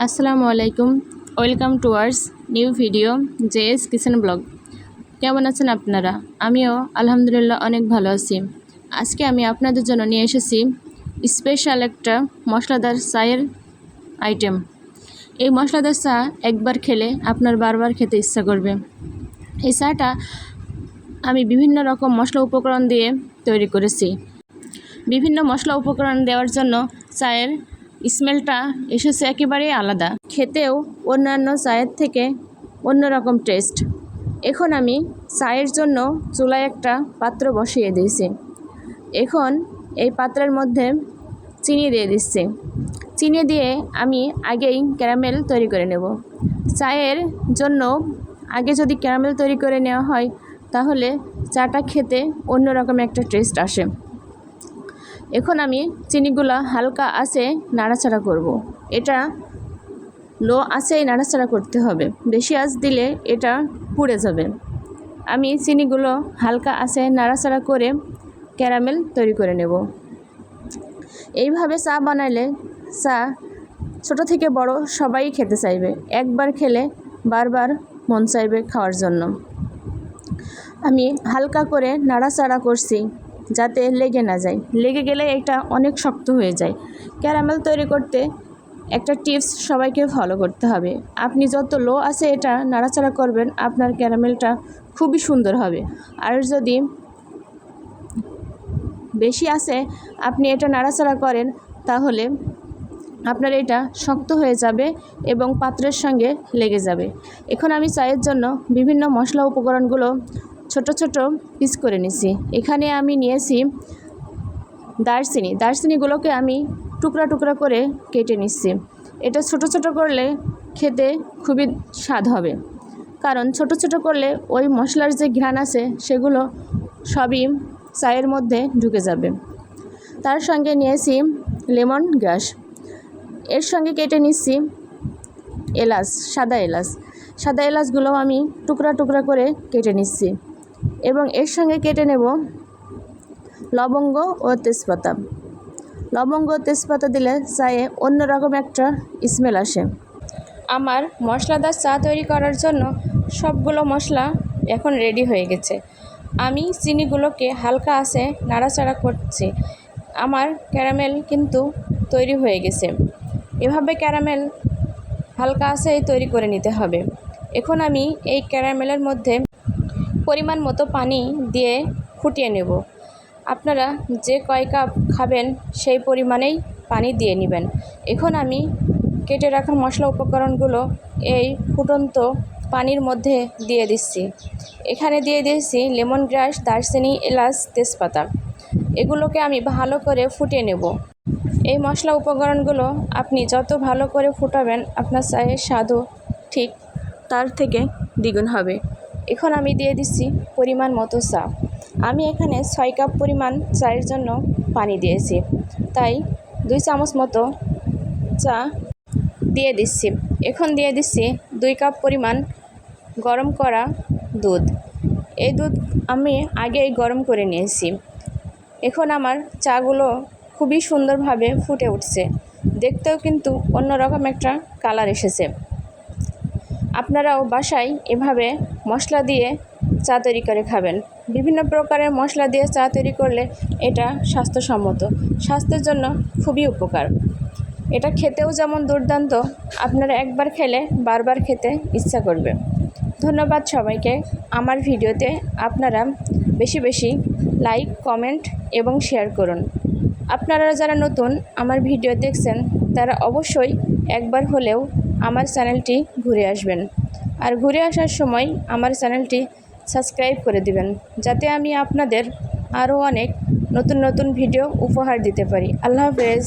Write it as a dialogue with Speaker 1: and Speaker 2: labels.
Speaker 1: আসসালামু আলাইকুম। Welcome towards new video JS kitchen blog. কেমন আছেন আপনারা? আমিও আলহামদুলিল্লাহ অনেক ভালো আছি। আজকে আমি আপনাদের জন্য নিয়ে এসেছি স্পেশাল একটা মশলাদার চায়ের আইটেম। এই মশলাদার চা একবার খেলে আপনার বারবার খেতে ইচ্ছা করবে। এই চাটা আমি বিভিন্ন রকম মশলা উপকরণ দিয়ে তৈরি করেছি। বিভিন্ন মশলা উপকরণ দেওয়ার জন্য চায়ের স্মেলটা এসেছে একেবারেই আলাদা। খেতেও অন্যান্য চায়ের থেকে অন্যরকম টেস্ট এখন আমি চায়ের জন্য চুলায় একটা পাত্র বসিয়ে দিয়েছি। এখন এই পাত্রের মধ্যে চিনি দিয়ে দিচ্ছি। চিনি দিয়ে আমি আগেই ক্যারামেল তৈরি করে নেব। চায়ের জন্য আগে যদি ক্যারামেল তৈরি করে নেওয়া হয়, তাহলে চাটা খেতে অন্যরকম একটা টেস্ট আসে। এখন আমি চিনিগুলো হালকা আছে নাড়াচাড়া করব। এটা লো আঁচেই নাড়াচাড়া করতে হবে। বেশি আঁচ দিলে এটা পুড়ে যাবে। আমি চিনিগুলো হালকা আছে নাড়াচাড়া করে ক্যারামেল তৈরি করে নেব। এইভাবে চা বানাইলে চা ছোট থেকে বড় সবাই খেতে চাইবে। একবার খেলে বারবার মন চাইবে খাওয়ার জন্য। আমি হালকা করে নাড়াচাড়া করছি। যাতে লেগে না যায়। লেগে গেলে এটা অনেক শক্ত হয়ে যায়। ক্যারামেল তৈরি করতে একটা টিপস সবাইকে ফলো করতে হবে। আপনি যত লো আছে এটা নাড়াচাড়া করবেন, আপনার ক্যারামেলটা খুবই সুন্দর হবে। আর যদি বেশি আছে, আপনি এটা নাড়াচাড়া করেন, তাহলে আপনার এটা শক্ত হয়ে যাবে এবং পাত্রের সঙ্গে লেগে যাবে। এখন আমি চায়ের জন্য বিভিন্ন মশলা উপকরণগুলো ছোট ছোট পিস করে নিছি। এখানে আমি নিয়েছি দারচিনি। দারচিনিগুলোকে আমি টুকরা টুকরা করে কেটে নিচ্ছি। এটা ছোট ছোট করলে খেতে খুবই স্বাদ হবে। কারণ ছোট ছোট করলে ওই মশলার যে ঘ্রাণ আছে, সেগুলো সবই চায়ের মধ্যে ঢুকে যাবে। তার সঙ্গে নিয়েছি লেমন গ্যাস। এর সঙ্গে কেটে নিচ্ছি এলাচ, সাদা এলাচ। সাদা এলাচগুলো আমি টুকরা টুকরা করে কেটে নিচ্ছি। এবং এর সঙ্গে কেটে নেব লবঙ্গ ও তেজপাতা। লবঙ্গ তেজপাতা দিলে চায়ে অন্যরকম একটা স্মেল আসে। আমার মশলাদার চা তৈরি করার জন্য সবগুলো মশলা এখন রেডি হয়ে গেছে। আমি চিনিগুলোকে হালকা আছে নাড়াচাড়া করছি। আমার ক্যারামেল কিন্তু তৈরি হয়ে গেছে। এভাবে ক্যারামেল হালকা আছে তৈরি করে নিতে হবে। এখন আমি এই ক্যারামেলের মধ্যে পরিমাণ মতো পানি দিয়ে ফুটিয়ে নেব। আপনারা যে কয় কাপ খাবেন সেই পরিমাণেই পানি দিয়ে নেবেন। এখন আমি কেটে রাখা মশলা উপকরণগুলো এই ফুটন্ত পানির মধ্যে দিয়ে দিচ্ছি। এখানে দিয়ে দিয়েছি লেমন গ্রাস দারচিনি, এলাচ, তেজপাতা। এগুলোকে আমি ভালো করে ফুটিয়ে নেব। এই মশলা উপকরণগুলো আপনি যত ভালো করে ফুটাবেন, আপনার চায়ের স্বাদও ঠিক তার থেকে দ্বিগুণ হবে। এখন আমি দিয়ে দিচ্ছি পরিমাণ মতো চা। আমি এখানে ছয় কাপ পরিমাণ চায়ের জন্য পানি দিয়েছি। তাই দুই চামচ মতো চা দিয়ে দিচ্ছি। এখন দিয়ে দিচ্ছি দুই কাপ পরিমাণ গরম করা দুধ। এই দুধ আমি আগেই গরম করে নিয়েছি। এখন আমার চাগুলো খুবই সুন্দরভাবে ফুটে উঠছে। দেখতেও কিন্তু অন্যরকম একটা কালার এসেছে। আপনারাও বাসায় এভাবে মশলা দিয়ে চা তৈরি করে খাবেন। বিভিন্ন প্রকারের মশলা দিয়ে চা তৈরি করলে এটা স্বাস্থ্যসম্মত, স্বাস্থ্যের জন্য খুবই উপকার। এটা খেতেও যেমন দুর্দান্ত, আপনারা একবার খেলে বারবার খেতে ইচ্ছা করবে। ধন্যবাদ সবাইকে। আমার ভিডিওতে আপনারা বেশি বেশি লাইক, কমেন্ট এবং শেয়ার করুন। আপনারা যারা নতুন আমার ভিডিও দেখছেন, তারা অবশ্যই একবার হলেও আমার চ্যানেলটি ঘুরে আসবেন। আর ঘুরে আসার সময় আমার চ্যানেলটি সাবস্ক্রাইব করে দিবেন, যাতে আমি আপনাদের আরও অনেক নতুন নতুন ভিডিও উপহার দিতে পারি। আল্লাহ হাফেজ।